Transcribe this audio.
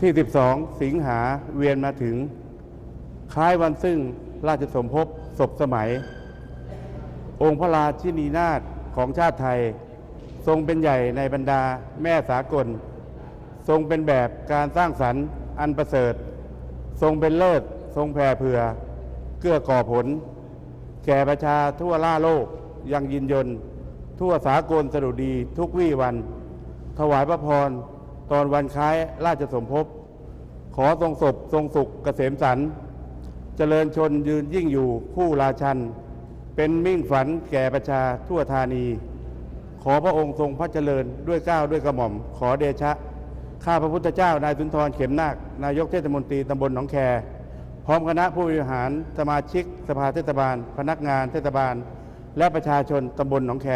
ที่ 12 สิงหาเวียนมาถึง คล้ายวันซึ่งราชสมภพศพสมัย องค์พระราชินีนาถของชาติไทย ทรงเป็นใหญ่ในบรรดาแม่สากล ทรงเป็นแบบการสร้างสรรค์อันประเสริฐ ทรงเป็นเลิศ ทรงแผ่เผื่อ เกื้อก่อผล แก่ประชาทั่วล่าโลกยังยินยนทั่วสากลสดุดีทุกวี่วัน ถวายพระพร ตอนวันคล้ายราชสมภพ ขอทรงศพทรงสุขเกษมสันเจริญชนยืนยิ่งอยู่คู่ราชัน เป็นมิ่งฝันแก่ประชาทั่วธานี ขอพระองค์ทรงพระเจริญด้วยก้าวด้วยกระหม่อม ขอเดชะ ข้าพระพุทธเจ้านายสุนทรเข็มนาคนายกเทศมนตรีตำบลหนองแค พร้อมคณะผู้บริหารสมาชิก สภาเทศบาล พนักงานเทศบาล และประชาชนตำบลหนองแค